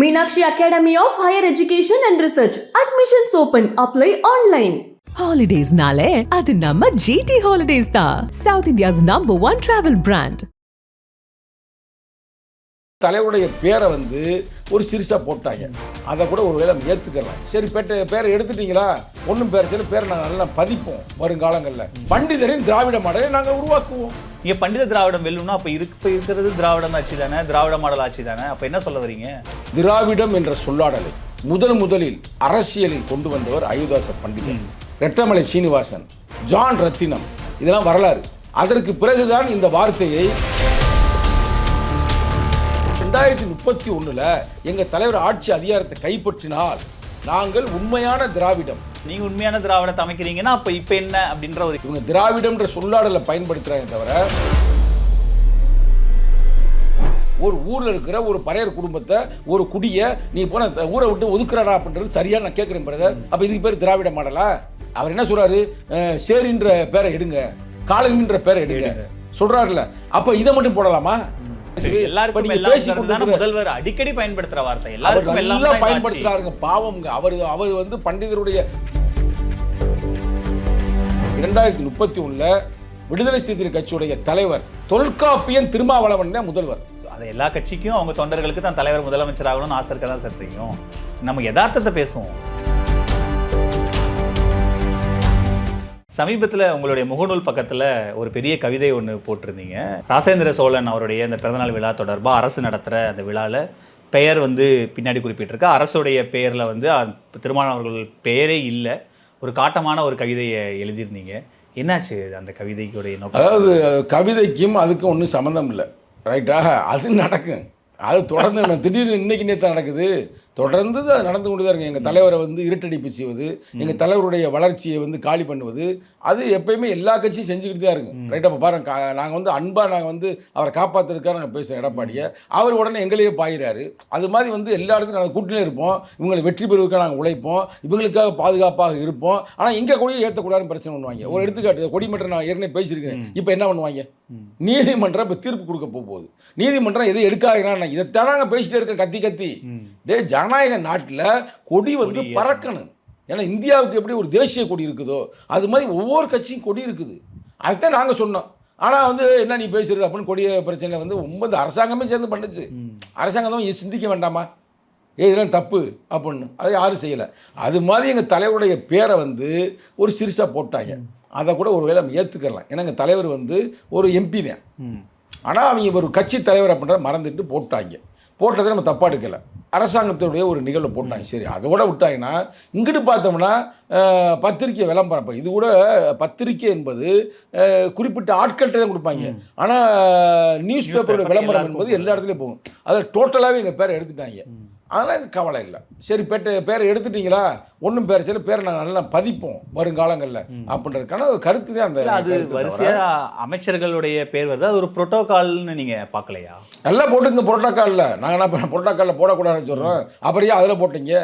Minakshi Academy of Higher Education and Research. Admissions open. Apply online. Holidays nale, ಅದು ನಮ್ಮ GT Holidays ತಾ South India's number one travel brand. தலைவருடைய பேரை வந்து ஒரு சிறுசாக போட்டாங்க. அதை கூட ஒரு வேளை ஏற்றுக்கலாம் சரி பேட்டை பேரை எடுத்துட்டீங்களா? ஒன்றும் பேர் சரி பேரை நாங்கள் நல்லா பதிப்போம் வருங்காலங்களில். பண்டிதரின் திராவிட மாடலை நாங்கள் உருவாக்குவோம். இங்க பண்டித திராவிடம் வெல்லும்னா அப்ப இருக்கு இப்ப இருக்கிறது திராவிடம் ஆட்சி தானே? திராவிட மாடல் ஆட்சி தானே? அப்ப என்ன சொல்ல வரீங்க? திராவிடம் என்ற சொல்லாடலை முதல் முதலில் அரசியலில் கொண்டு வந்தவர் அயோத்தாச பண்டிதர். ரெட்டமலை சீனிவாசன் ஜான் ரத்தினம். இதெல்லாம் வரலாறு. அதற்கு பிறகுதான் இந்த வார்த்தையை ரெண்டாயிரத்தி முப்பத்தி ஒண்ணுல எங்க தலைவர் ஆட்சி அதிகாரத்தை கைப்பற்றினால் நாங்கள் உண்மையான திராவிடம். நீங்க உண்மையான திராவிடத்தை அமைக்கிறீங்கன்னா அப்ப இப்ப என்ன அப்படின்ற ஒரு இவங்க திராவிடம்ன்ற சொல்லாடலை பயன்படுத்துறாங்க தவிர ஒரு ஊர்ல இருக்கிற ஒரு பறையர் குடும்பத்தை ஒரு குடிய நீ போன ஊரை விட்டு ஒதுக்குறாரா அப்படின்றது சரியா நான் கேட்கிறேன் பிரதர் அப்ப இதுக்கு பேர் திராவிட மாடலா? அவர் என்ன சொல்றாரு? சேரின்ற பேரை எடுங்க காலனின்ற பேரை எடுங்க. சொல்றாருல்ல. அப்ப இதை மட்டும் போடலாமா? எல்லாருக்கும் முதல்வர் அடிக்கடி பயன்படுத்துற வார்த்தை. எல்லாருக்கும் எல்லாம். பயன்படுத்துறாருங்க பாவம்ங்க அவர் அவர் வந்து பண்டிதருடைய இரண்டாயிரத்தி முப்பத்தி ஒண்ணுல விடுதலை சிறுத்தை கட்சியுடைய தலைவர் தொல்காப்பியன் திருமாவளவன் தான் முதல்வர். அது எல்லா கட்சிக்கும் அவங்க தொண்டர்களுக்கு தான் தலைவர் முதலமைச்சர் ஆகணும்னு ஆசை இருக்க தான் சார் செய்யும். நம்ம யதார்த்தத்தை பேசுவோம். சமீபத்தில் உங்களுடைய முகநூல் பக்கத்தில் ஒரு பெரிய கவிதை ஒன்று போட்டிருந்தீங்க. ராசேந்திர சோழன் அவருடைய அந்த பிறந்தநாள் விழா தொடர்பாக அரசு நடத்துகிற அந்த விழாவில் பெயர் வந்து பின்னாடி குறிப்பிட்டிருக்கு. அரசுடைய பெயரில் வந்து அந்த பெயரே இல்லை. ஒரு காட்டமான ஒரு கவிதையை எழுதியிருந்தீங்க. என்னாச்சு அந்த கவிதைக்குடைய நோக்கம்? அதாவது கவிதைக்கும் அதுக்கும் ஒன்றும் சம்மந்தம் இல்லை. ரைட்டா அது நடக்கும். அது தொடர்ந்து திடீர்னு இன்னைக்கு நேற்று நடக்குது. தொடர்ந்து அது நடந்து கொண்டு தான் இருக்கு. எங்கள் தலைவரை வந்து இருட்டடிப்பு செய்வது எங்கள் தலைவருடைய வளர்ச்சியை வந்து காலி பண்ணுவது அது எப்பயுமே எல்லா கட்சியும் செஞ்சுக்கிட்டு தான் இருக்கு. ரைட்டா இப்போ பாருங்க நாங்கள் வந்து அன்பாக நாங்கள் வந்து அவரை காப்பாற்றுறதுக்காக நாங்கள் பேசுகிறோம் எடப்பாடியை. அவர் உடனே எங்களையே பாயிறாரு. அது மாதிரி வந்து எல்லா இடத்துலையும் நாங்கள் கூட்டிலே இருப்போம். இவங்களை வெற்றி பெறுவதற்காக நாங்கள் உழைப்போம். இவங்களுக்காக பாதுகாப்பாக இருப்போம். ஆனால் இங்கே கொடியை ஏற்றக்கூடாதுன்னு பிரச்சனை பண்ணுவாங்க. ஒரு எடுத்துக்காட்டு கொடிமன்றம் நான் ஏற்கனவே பேசியிருக்கேன் இப்போ என்ன பண்ணுவாங்க? நீதிமன்றம் இப்போ தீர்ப்பு கொடுக்க போக போகுது நீதிமன்றம் எதுவும் எடுக்காதீங்கன்னா இதைத்தான் நாங்கள் பேசிட்டே இருக்கேன் கத்தி கத்தி. டே ஜனநாயக நாட்டில் கொடி வந்து பறக்கணும். ஏன்னா இந்தியாவுக்கு எப்படி ஒரு தேசிய கொடி இருக்குதோ அது மாதிரி ஒவ்வொரு கட்சியும் கொடி இருக்குது. அதுதான் நாங்கள் சொன்னோம். ஆனால் வந்து என்ன நீ பேசுறது அப்படின்னு கொடிய பிரச்சனை வந்து ரொம்ப இந்த அரசாங்கமே சேர்ந்து பண்ணுச்சு. அரசாங்கம் தான் சிந்திக்க வேண்டாமா? ஏ இதெல்லாம் தப்பு அப்படின்னு. அதை யாரும் செய்யலை. அது மாதிரி எங்கள் தலைவருடைய பேரை வந்து ஒரு சிறுசாக போட்டாங்க. அதை கூட ஒரு வேளை நம்ம ஏற்றுக்கலாம் ஏன்னா எங்கள் தலைவர் வந்து ஒரு எம்பி தான். ஆனால் அவங்க ஒரு கட்சி தலைவர் அப்படின்றத மறந்துட்டு போட்டாங்க. போட்டதை நம்ம தப்பா எடுக்கலை அரசாங்கத்துடைய ஒரு நிகழ்வு போட்டாங்க. சரி அதோட விட்டாங்கன்னா இங்கிட்டு பார்த்தோம்னா பத்திரிக்கை விளம்பரம் இது கூட பத்திரிக்கை என்பது குறிப்பிட்ட ஆட்கள்கிட்ட தான் கொடுப்பாங்க. ஆனால் நியூஸ் பேப்பரோட விளம்பரம் என்பது எல்லா இடத்துலையும் போகும். அதில் டோட்டலாகவே எங்கள் பேரை எடுத்துட்டாங்க. அதனால் எனக்கு கவலை இல்லை. சரி பேட்டை பேரை எடுத்துட்டீங்களா? ஒன்றும் பேர் சரி பேரை நாங்கள் நல்லா பதிப்போம் வருங்காலங்களில் அப்படின்றதுக்கான ஒரு கருத்து தான் அந்த அது கருத்து தவிர- வரிசையா அமைச்சர்களுடைய பேர் வருது? அது ஒரு புரோட்டோகால்னு நீங்க பார்க்கலையா? நல்லா போட்டுங்க புரோட்டோக்காலில். நாங்கள் என்ன புரோட்டோக்காலில் போடக்கூடாதுன்னு சொல்கிறோம் அப்படியே அதில் போட்டீங்க.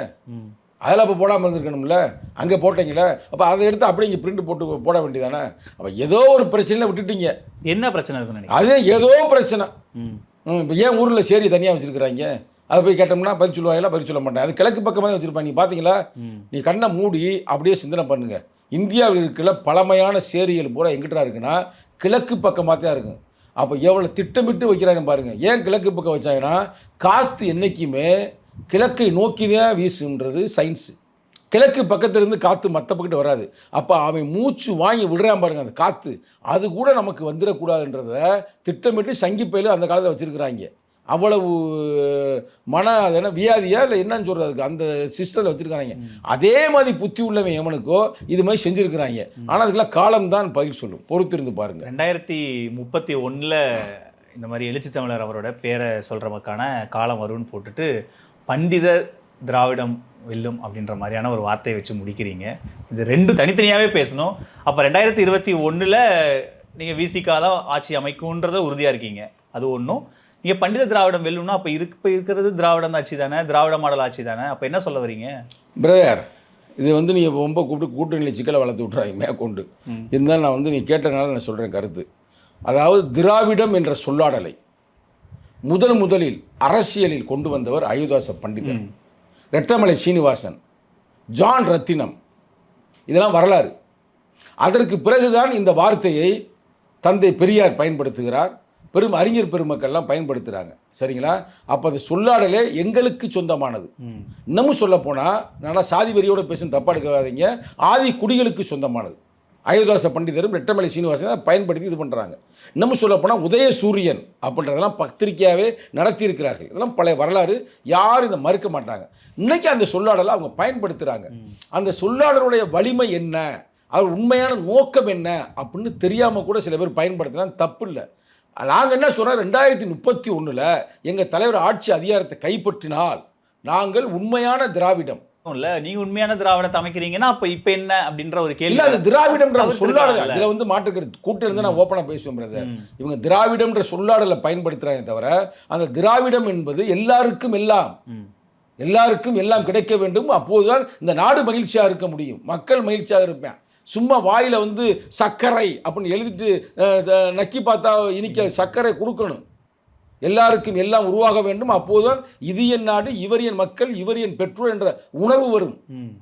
அதில் அப்போ போடாமல் இருந்திருக்கணும்ல. அங்கே போட்டீங்களே அப்போ அதை எடுத்து அப்படியே இங்கே பிரிண்ட் போட்டு போட வேண்டியதானே? அப்போ ஏதோ ஒரு பிரச்சனையில் விட்டுட்டீங்க. என்ன பிரச்சனை இருக்குன்னு அதே ஏதோ பிரச்சனை. இப்போ ஏன் ஊரில் சேரி தனியாக வச்சுருக்குறாங்க? அதை போய் கேட்டோம்னா பதில் சொல்லுவாங்களா? பதில் சொல்ல மாட்டேன் அது கிழக்கு பக்கமாக வச்சுருப்பாங்க. நீ பார்த்தீங்களா நீ கண்ணை மூடி அப்படியே சிந்தனை பண்ணுங்க. இந்தியாவில் இருக்கிற பழமையான சேரிகள் பூரா எங்கிட்டா இருக்குன்னா கிழக்கு பக்கமாக தான் இருக்கும். அப்போ எவ்வளோ திட்டமிட்டு வைக்கிறாங்க பாருங்க. ஏன் கிழக்கு பக்கம் வச்சாங்கன்னா காற்று என்றைக்குமே கிழக்கை நோக்கி தான் வீசுன்றது சயின்ஸு கிழக்கு பக்கத்துல இருந்து காற்று மற்ற பக்கத்து வராது. அப்போ அவன் மூச்சு வாங்கி விடுறான் பாருங்க அந்த காற்று அது கூட நமக்கு வந்துடக்கூடாதுன்றத திட்டமிட்டு சங்கிப்பையில் அந்த காலத்தில் வச்சுருக்குறாங்க. அவ்வளவு மன அது என்ன வியாதியா இல்லை என்னன்னு சொல்கிறதுக்கு அந்த சிஸ்டத்தில் வச்சுருக்காங்க அதே மாதிரி புத்தி உள்ளவன் எவனுக்கோ இது மாதிரி செஞ்சுருக்கிறாங்க. ஆனால் அதுக்கெல்லாம் காலம்தான் பதில் சொல்லும். பொறுத்திருந்து பாருங்கள் ரெண்டாயிரத்தி முப்பத்தி ஒன்றில் இந்த மாதிரி எழுச்சி தமிழர் அவரோட பேரை சொல்கிறவக்கான காலம் வரும்னு போட்டுட்டு பண்டித திராவிடம் வெல்லும் அப்படின்ற மாதிரியான ஒரு வார்த்தையை வச்சு முடிக்கிறீங்க. இது ரெண்டு தனித்தனியாகவே பேசணும். அப்போ ரெண்டாயிரத்தி இருபத்தி ஒன்றில் நீங்கள் விசிகா தான் ஆட்சி அமைக்கும்ன்றத உறுதியாக இருக்கீங்க. அது ஒன்றும் நீங்க பண்டித திராவிடம் வெல்லும்னா அப்போ இருக்கு இப்போ இருக்கிறது திராவிடம் ஆட்சி தானே? திராவிட மாடல் ஆட்சி தானே? அப்போ என்ன சொல்ல வரீங்க? பிரதர் இது வந்து நீங்கள் ரொம்ப கூப்பிட்டு கூட்டணியில் சிக்கலை வளர்த்து விட்றாங்க மேற்கொண்டு இருந்தாலும் நான் வந்து நீ கேட்டனால நான் சொல்கிறேன் கருத்து. அதாவது திராவிடம் என்ற சொல்லாடலை முதன் முதலில் அரசியலில் கொண்டு வந்தவர் அயோத்தாச பண்டிதர். ரெட்டமலை சீனிவாசன் ஜான் ரத்தினம். இதெல்லாம் வரலாறு. அதற்கு பிறகுதான் இந்த வார்த்தையை தந்தை பெரியார் பயன்படுத்துகிறார். பெரும் அறிஞர் பெருமக்கள்லாம் பயன்படுத்துகிறாங்க சரிங்களா? அப்போ அது சொல்லாடலே எங்களுக்கு சொந்தமானது. இன்னமும் சொல்லப்போனால் நல்லா சாதி வெறியோட பேசும் தப்பா எடுக்காதீங்க. ஆதி குடிகளுக்கு சொந்தமானது. அயோத்தாச பண்டிதரும் ரெட்டமலை சீனிவாசன் அதை பயன்படுத்தி இது பண்ணுறாங்க இன்னமும் சொல்லப்போனால் உதயசூரியன் அப்படின்றதெல்லாம் பத்திரிக்கையாகவே நடத்தியிருக்கிறார்கள். இதெல்லாம் பழைய வரலாறு யாரும் இதை மறுக்க மாட்டாங்க. இன்னைக்கு அந்த சொல்லாடலை அவங்க பயன்படுத்துகிறாங்க அந்த சொல்லாடலுடைய வலிமை என்ன? அவர் உண்மையான நோக்கம் என்ன? அப்படின்னு தெரியாமல் கூட சில பேர் பயன்படுத்தினா தப்பு இல்லை. நாங்கள் என்ன சொல்கிறோம் ரெண்டாயிரத்தி முப்பத்தி ஒன்றில் எங்கள் தலைவர் ஆட்சி அதிகாரத்தை கைப்பற்றினால் நாங்கள் உண்மையான திராவிடம் இல்ல நீங்க உண்மையான திராவிடத்தை அமைக்கிறீங்கன்னா அப்ப இப்ப என்ன அப்படின்ற ஒரு கேள்வி அது திராவிடம்ன்ற சொல்லாடல். இதுல வந்து மாற்றுக்கிறது கூட்டம் இருந்து நான் ஓப்பனாக பேசுவேன். ம். இவங்க திராவிடம்ன்ற சொல்லாடலை பயன்படுத்துறாங்க தவிர அந்த திராவிடம் என்பது எல்லாருக்கும் எல்லாம். எல்லாருக்கும் எல்லாம் கிடைக்க வேண்டும் அப்போதுதான் இந்த நாடு மகிழ்ச்சியாக இருக்க முடியும் மக்கள் மகிழ்ச்சியாக இருப்பேன் சும்மா வாயில் வந்து சர்க்கரை அப்படின்னு எழுதிட்டு த- நக்கி பார்த்தா இனிக்க சர்க்கரை கொடுக்கணும். எல்லாருக்கும் எல்லாம் உருவாக வேண்டும். அப்போதுதான் இது என் நாடு இவர் என் மக்கள் இவர் என் பெற்றோர் என்ற உணர்வு வரும். ம்.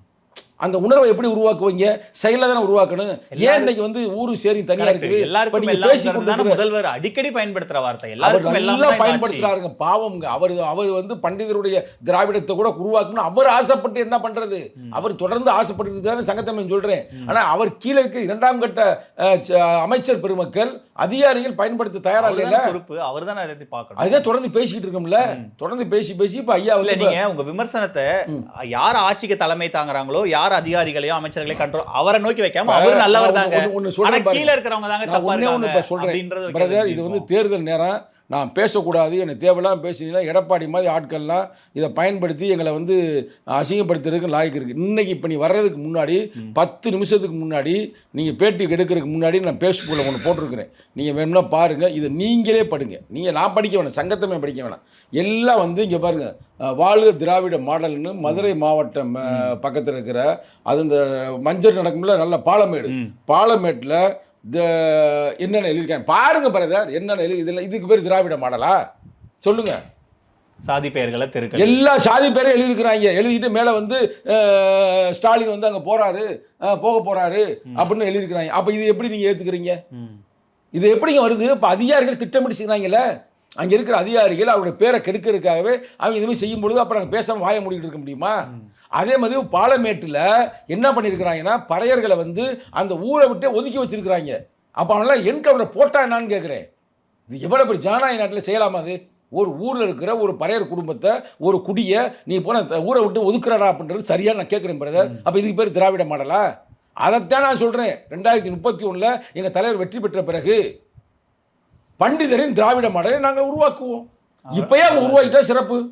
அந்த உணர்வை எப்படி உருவாக்குவீங்க? செயல தானே உருவாக்கணும். ஏன் இன்னைக்கு வந்து ஊரு சேரி தனியா. இருக்குது? இப்ப எல்லாருக்கும் நீங்க எல்லாம் பேசி தானே கொண்டிருக்கிற- முதல்வர் அடிக்கடி பயன்படுத்துற வார்த்தை. எல்லாருக்கும் எல்லாம். பயன்படுத்துறாருங்க. பாவம்ங்க. அவர் அவர் வந்து பண்டிதருடைய திராவிடத்தை கூட உருவாக்கணும் அவர் ஆசைப்பட்டு என்ன பண்றது? அவர் தொடர்ந்து ஆசைப்பட்டு தானே சங்கத்தமிழ் சொல்றேன். ஆனா அவர் கீழே இருக்க இரண்டாம் கட்ட அமைச்சர் பெருமக்கள் அதிகாரிகள் பயன்படுத்த தயாரா இல்லைல்ல? அவர்தானே பொறுப்பு. அவர் தானே எல்லாத்தையும் பார்க்கணும். அதுதான் தொடர்ந்து பேசிக்கிட்டு இருக்கோம்ல. தொடர்ந்து பேசி பேசி இப்ப ஐயா இல்ல நீங்க உங்க விமர்சனத்தை யார் ஆட்சிக்கு தலைமை தாங்குறாங்களோ யார் அதிகாரிகளையோ அமைச்சர்களையும் கண்ட்ரோல் அவரை நோக்கி வைக்காம அவர் நல்லவர் தாங்க. கீழ இருக்கிறவங்க தாங்க சொல்றேன் இது வந்து. தேர்தல் நேரம் நான் பேசக்கூடாது என்னை தேவையில்லாம பேசினீங்கன்னா எடப்பாடி மாதிரி ஆட்கள்லாம் இதை பயன்படுத்தி எங்களை வந்து அசிங்கப்படுத்துறதுக்கு லாய்க்கு இருக்குது இன்னைக்கு இப்போ நீ வர்றதுக்கு முன்னாடி பத்து நிமிஷத்துக்கு முன்னாடி நீங்கள் பேட்டி எடுக்கிறதுக்கு முன்னாடி நான் பேஸ்புக்கில் ஒன்று போட்டிருக்கிறேன். நீங்கள் வேணும்னா பாருங்கள் இதை நீங்களே படிங்க. நீங்கள் நான் படிக்க வேணாம் சங்கத்தமே படிக்க வேணாம். எல்லாம் வந்து இங்கே பாருங்கள் வாழ்க திராவிட மாடல்னு மதுரை மாவட்டம் பக்கத்தில் இருக்கிற அது இந்த மஞ்சள் நடக்கும்ல நல்ல பாலமேடு. பாலமேட்டில் என்னென்ன எழுதியிருக்காங்க பாருங்க பிரதர் என்னென்ன எழுதி இதில் இதுக்கு பேர் திராவிட மாடலா? சொல்லுங்க. சாதி பெயர்களை தெருக்கள் எல்லா சாதி பேரையும் எழுதியிருக்கிறாங்க. எழுதிட்டு மேலே வந்து ஸ்டாலின் வந்து அங்கே போறாரு அஹ், போக போறாரு அப்படின்னு எழுதியிருக்கிறாங்க. அப்போ இது எப்படி நீங்கள் ஏற்றுக்கிறீங்க. இது எப்படிங்க வருது? இப்போ அதிகாரிகள் திட்டமிட்டு செய்கிறாங்கல்ல? அங்கே இருக்கிற அதிகாரிகள் அவருடைய பேரை கெடுக்கிறதுக்காகவே அவங்க இதுமாதிரி செய்யும் பொழுது அப்புறம் நாங்கள் பேசாமல் வாய மூடிட்டு இருக்க முடியுமா? அதே மாதிரி பாலமேட்டில் என்ன பண்ணியிருக்கிறாங்கன்னா பறையர்களை வந்து அந்த ஊரை விட்டு ஒதுக்கி வச்சிருக்கிறாங்க. அப்போ அவனெல்லாம் என்கவுண்டர் போட்டா என்னான்னு கேட்குறேன் இது எவ்வளோ பெரிய ஜனநாயக நாட்டில் செய்யலாமா அது? ஒரு ஊரில் இருக்கிற ஒரு பறையர் குடும்பத்தை ஒரு குடியை நீ போன ஊரை விட்டு ஒதுக்குறடா அப்படின்றது சரியா நான் கேட்குறேன் பிரதர் அப்போ இதுக்கு பேர் திராவிட மாடலா? அதைத்தான் நான் சொல்கிறேன் ரெண்டாயிரத்தி முப்பத்தி ஒன்றில் எங்கள் தலைவர் வெற்றி பெற்ற பிறகு பண்டிதரின் திராவிட மாடலை நாங்கள் உருவாக்குவோம். இப்பயே அவங்க உருவாக்கிட்டா சிறப்பு.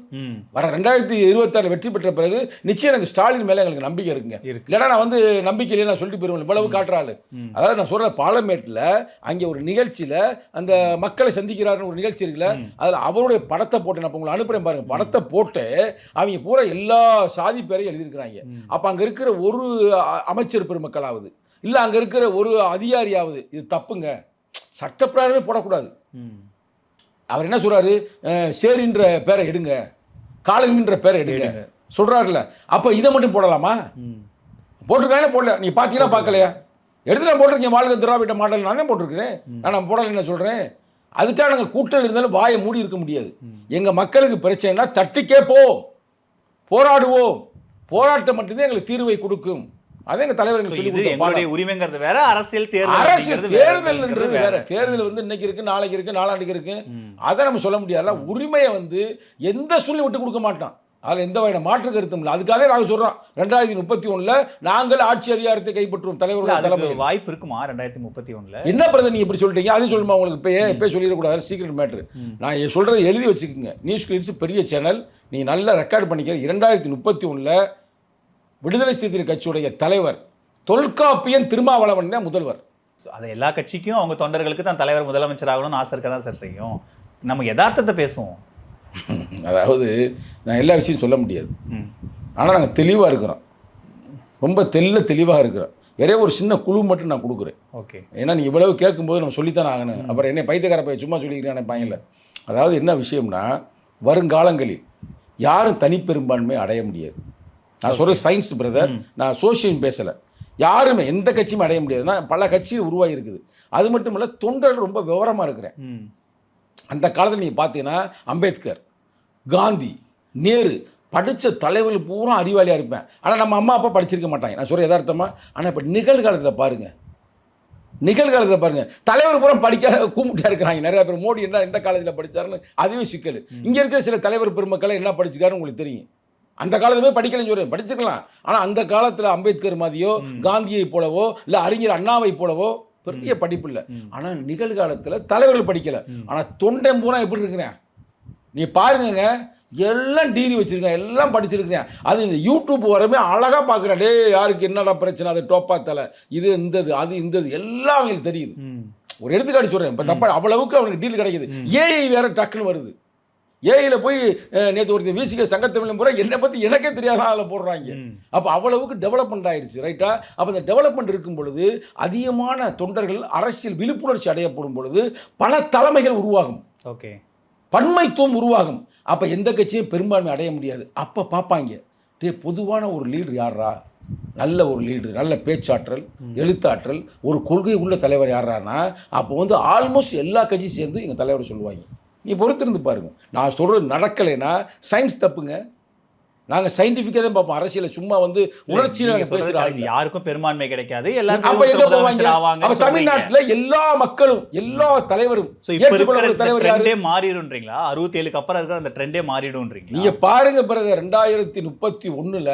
வர ரெண்டாயிரத்தி இருபத்தாறு வெற்றி பெற்ற பிறகு நிச்சயம் எனக்கு ஸ்டாலின் மேலே எங்களுக்கு நம்பிக்கை இருக்குங்க. இருக்கு. இல்லைன்னா நான் வந்து நம்பிக்கையிலே நான் சொல்லிட்டு போயிருவேன் இவ்வளவு காட்டுறாள். அதாவது நான் சொல்கிற பாலமேட்டில் அங்கே ஒரு நிகழ்ச்சியில் அந்த மக்களை சந்திக்கிறாருன்னு ஒரு நிகழ்ச்சி இருக்குல்ல அதில் அவருடைய படத்தை போட்டு நான் இப்ப உங்களுக்கு அனுப்புகிறேன் பாருங்க. படத்தை போட்டு அவங்க பூரா எல்லா சாதி பேரையும் எழுதியிருக்கிறாங்க. அப்போ அங்கே இருக்கிற ஒரு அ- அமைச்சர் பெருமக்களாவது இல்லை அங்கே இருக்கிற ஒரு அதிகாரியாவது இது தப்புங்க. சட்டப்பிரகாரமே போடக்கூடாது. ம். அவர் என்ன சொல்றாரு? அஹ், சேரின்ற பேரை எடுங்க. காலனின்ற பேரை எடுங்க. சொல்றாருல்ல. அப்போ இதை மட்டும் போடலாமா? ம். போட்டிருக்காங்க போடல. நீ பார்த்தீங்களா பார்க்கலையா எடுத்து நான் போட்டிருக்கேன். வாழ்க திராவிட மாடல். நான் தான் போட்டிருக்கிறேன். நான் போடல என்ன சொல்கிறேன் அதுக்காக நாங்கள் கூட்டல் இருந்தாலும் வாயை மூடி இருக்க முடியாது. எங்கள் மக்களுக்கு பிரச்சனைனா தட்டி கேட்போம் போராடுவோம். போராட்டம் மட்டும்தான் எங்களுக்கு தீர்வை கொடுக்கும். அதே எங்கள் தலைவர் சொல்லி. எங்களுடைய உரிமைங்கிறது வேற அரசியல் தேர்தல் அரசியல். தேர்தல்ன்றது வேற. தேர்தல் வந்து இன்னைக்கு இருக்கு நாளைக்கு இருக்கு நாளாண்டிக்கு இருக்கு. அதை நம்ம சொல்ல முடியாதுல்ல. உரிமையை வந்து எந்த சூழ்நிலை விட்டு கொடுக்க மாட்டோம் அதில் எந்த வகையான மாற்று கருத்தும் இல்லை. அதுக்காக நாங்கள் சொல்கிறோம் ரெண்டாயிரத்தி முப்பத்தி ஒன்றில் நாங்கள் ஆட்சி அதிகாரத்தை கைப்பற்றுவோம். தலைவருடைய தலைமையில். வாய்ப்பு இருக்குமா ரெண்டாயிரத்தி முப்பத்தி ஒண்ணுல? என்ன பிரதர் நீங்க இப்படி சொல்றீங்க? அதையும் சொல்லுமா உங்களுக்கு? இப்போ இப்போ சொல்லிடக்கூடாது. சீக்கிரம் மேட்ரு நான் சொல்கிறத எழுதி வச்சுக்கோங்க. நியூஸ் கிளிப்ஸ் பெரிய சேனல் நீ நல்லா ரெக்கார்ட் பண்ணிக்க இரண்டாயிரத்தி முப்பத்தி ஒன்றில் விடுதலை சிறுத்தைகள் கட்சியுடைய தலைவர் தொல்காப்பியன் திருமாவளவன் தான் முதல்வர். அது எல்லா கட்சிக்கும் அவங்க தொண்டர்களுக்கு தான் தலைவர் முதலமைச்சர் ஆகணும்னு ஆசை இருக்க தான் சார் செய்யும். நம்ம யதார்த்தத்தை பேசுவோம். அதாவது நான் எல்லா விஷயம் சொல்ல முடியாது. ஆனால் நாங்கள் தெளிவாக இருக்கிறோம். ரொம்ப தெல்ல தெளிவாக இருக்கிறோம். ஒரே ஒரு சின்ன குழு மட்டும் நான் கொடுக்குறேன். ஓகே. ஏன்னா நீ இவ்வளவு கேட்கும்போது நம்ம சொல்லித்தானே ஆகணும். அப்புறம் என்ன பைத்தியக்கார பையன் சும்மா சொல்லிக்கிறேன் நினைப்பாங்கல்ல அதாவது என்ன விஷயம்னா வருங்காலங்களில் யாரும் தனிப்பெரும்பான்மை அடைய முடியாது. நான் சொல்கிற சயின்ஸ் பிரதர் நான் சோஷியல் பேசலை. யாருமே எந்த கட்சியும் அடைய முடியாதுன்னா பல கட்சி உருவாகி இருக்குது அது மட்டும் இல்லை தொண்டர்கள் ரொம்ப விவரமாக இருக்கிறேன். அந்த காலத்தில் நீங்கள் பார்த்தீங்கன்னா அம்பேத்கர் காந்தி நேரு படித்த தலைவர்கள் பூரா அறிவாளியாக இருப்பேன். ஆனால் நம்ம அம்மா அப்பா படிச்சிருக்க மாட்டாங்க. நான் சொல்கிற யதார்த்தமாக ஆனால் இப்போ நிகழ்காலத்தில் பாருங்கள் நிகழ்காலத்தில் பாருங்கள் தலைவர் பூரா படிக்காத கூமுட்டா இருக்கிறாங்க. நிறைய பேர். மோடி என்ன எந்த காலத்தில் படித்தாருன்னு அதுவே சிக்கல். இங்கே இருக்கிற சில தலைவர் பெருமக்களை என்ன படிச்சிருக்காருன்னு உங்களுக்கு தெரியும். அந்த காலத்துமே படிக்கலன்னு சொல்கிறேன் படிச்சுக்கலாம் ஆனால் அந்த காலத்தில் அம்பேத்கர் மாதிரியோ காந்தியை போலவோ இல்லை அறிஞர் அண்ணாவை போலவோ பெரிய படிப்பு இல்லை. ஆனால் நிகழ்காலத்தில் தலைவர்கள் படிக்கல. ஆனால் தொண்டன் பூரா எப்படி இருக்கிறேன் நீ பாருங்கங்க. எல்லாம் டிகிரி வச்சிருக்கேன். எல்லாம் படிச்சிருக்கிறேன் அது இந்த யூடியூப் வரமே அழகாக பார்க்குறேன். டே யாருக்கு என்னடா பிரச்சனை? அது டோப்பா தலை. இது இந்தது அது இந்தது. எல்லாம் அவங்களுக்கு தெரியுது. ஒரு எடுத்துக்காட்டு சொல்கிறேன் இப்போ தப்பா அவ்வளவுக்கு அவனுக்கு டீல் கிடைக்குது. ஏஐ வேற டக்குன்னு வருது. ஏஐயில் போய் நேற்று ஒருத்தர் வீசிக்க சங்கத்தமிழ் பூரா என்னை பற்றி எனக்கே தெரியாதான் அதில் போடுறாங்க. அப்போ அவ்வளவுக்கு டெவலப்மெண்ட் ஆயிடுச்சு ரைட்டா அப்போ இந்த டெவலப்மெண்ட் இருக்கும் பொழுது அதிகமான தொண்டர்கள் அரசியல் விழிப்புணர்ச்சி அடையப்படும் பொழுது பல தலைமைகள் உருவாகும். ஓகே. பன்மைத்துவம் உருவாகும். அப்போ எந்த கட்சியும் பெரும்பான்மை அடைய முடியாது. அப்போ பார்ப்பாங்க டே பொதுவான ஒரு லீடர் யாரா நல்ல ஒரு லீடர் நல்ல பேச்சாற்றல் எழுத்தாற்றல் ஒரு கொள்கை உள்ள தலைவர் யாரானா அப்போ வந்து ஆல்மோஸ்ட் எல்லா கட்சியும் சேர்ந்து எங்கள் தலைவர் சொல்லுவாங்க. நீ பொறுத்திருந்து பாருங்க. நான் சொல்கிறது நடக்கலைன்னா சயின்ஸ் தப்புங்க. நாங்கள் சயின்டிஃபிக்காக தான் பார்ப்போம். அரசியலை சும்மா வந்து உணர்ச்சியில் நீங்க நாங்கள் சொல்றது பேசுகிற correct. யாருக்கும் பெரும்பான்மை கிடைக்காது. எல்லாரும் அப்ப எங்க போவாங்க? முதலமைச்சர் ஆவாங்க அப்ப தமிழ்நாட்டில் எல்லா மக்களும் எல்லா தலைவரும் தலைவர் யாரு? மாறிடும்ன்றீங்களா? அறுபத்தேழுக்கு அப்புறம் இருக்கிற அந்த ட்ரெண்டே மாறிடும்ன்றீங்களா? நீங்க பாருங்க பிரதர் ரெண்டாயிரத்தி முப்பத்தி ஒண்ணுல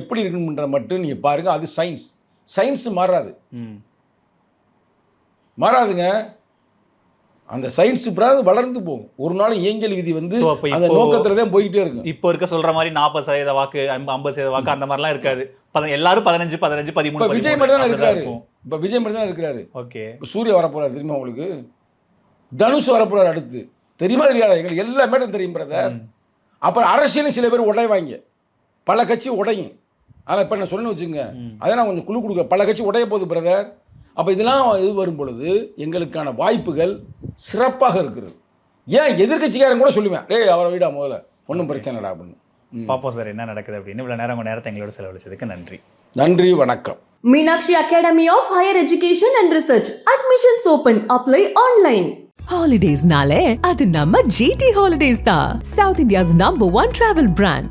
எப்படி இருக்கணும்ன்ற மட்டும் நீங்க பாருங்க. அது சயின்ஸ் சயின்ஸ் மாறாது. மாறாதுங்க. அந்த சயின்ஸ் பிறகு வளர்ந்து போகும். ஒரு நாள் இயங்கியல் விதி வந்து அந்த நோக்கத்துல தான் போயிட்டே இருக்கும். இப்போ இருக்க சொல்ற மாதிரி நாற்பது சதவீத வாக்கு ஐம்ப- ஐம்பது சதவீத வாக்கு அந்த மாதிரிலாம் இருக்காது. எல்லாரும் பதினஞ்சு பதினஞ்சு பதிமூணு விஜய் மட்டும் தான் இருக்கிறாரு. இப்ப விஜய் மட்டும் தான் இருக்கிறாரு. ஓகே. இப்ப சூர்யா வரப்போறாரு தெரியுமா உங்களுக்கு? தனுஷ் வரப்போறாரு அடுத்து. தெரியுமா தெரியாதா? எங்களுக்கு எல்லாமே தெரியும் பிரதர் அப்புறம் அரசியலும் சில பேர் உடைவாங்க பல கட்சி உடையும். ஆனால் இப்போ நான் சொன்னேன்னு வச்சுங்க அதை நான் கொஞ்சம் குழு கொடுக்க. பல கட்சி உடைய போகுது பிரதர் அப்போ இதெல்லாம் இது வரும் பொழுது எங்களுக்கான வாய்ப்புகள் சிறப்பாக இருக்கிறது ஏன் எதிர்க்கட்சிக்காரன் கூட சொல்லுவேன் டேய் அவரை விடா முதல்ல ஒன்றும் பிரச்சனை இல்லை அப்படின்னு ம். பாப்போம் சார் என்ன நடக்குது அப்படின்னு இவ்வளவு நேரம் நேரத்தை எங்களோட செலவழிச்சதுக்கு நன்றி நன்றி வணக்கம் Academy of Higher Education and Research. Admissions open. Apply online. Holidays nale, அது நம்ம GT Holidays தான். South India's number one travel brand.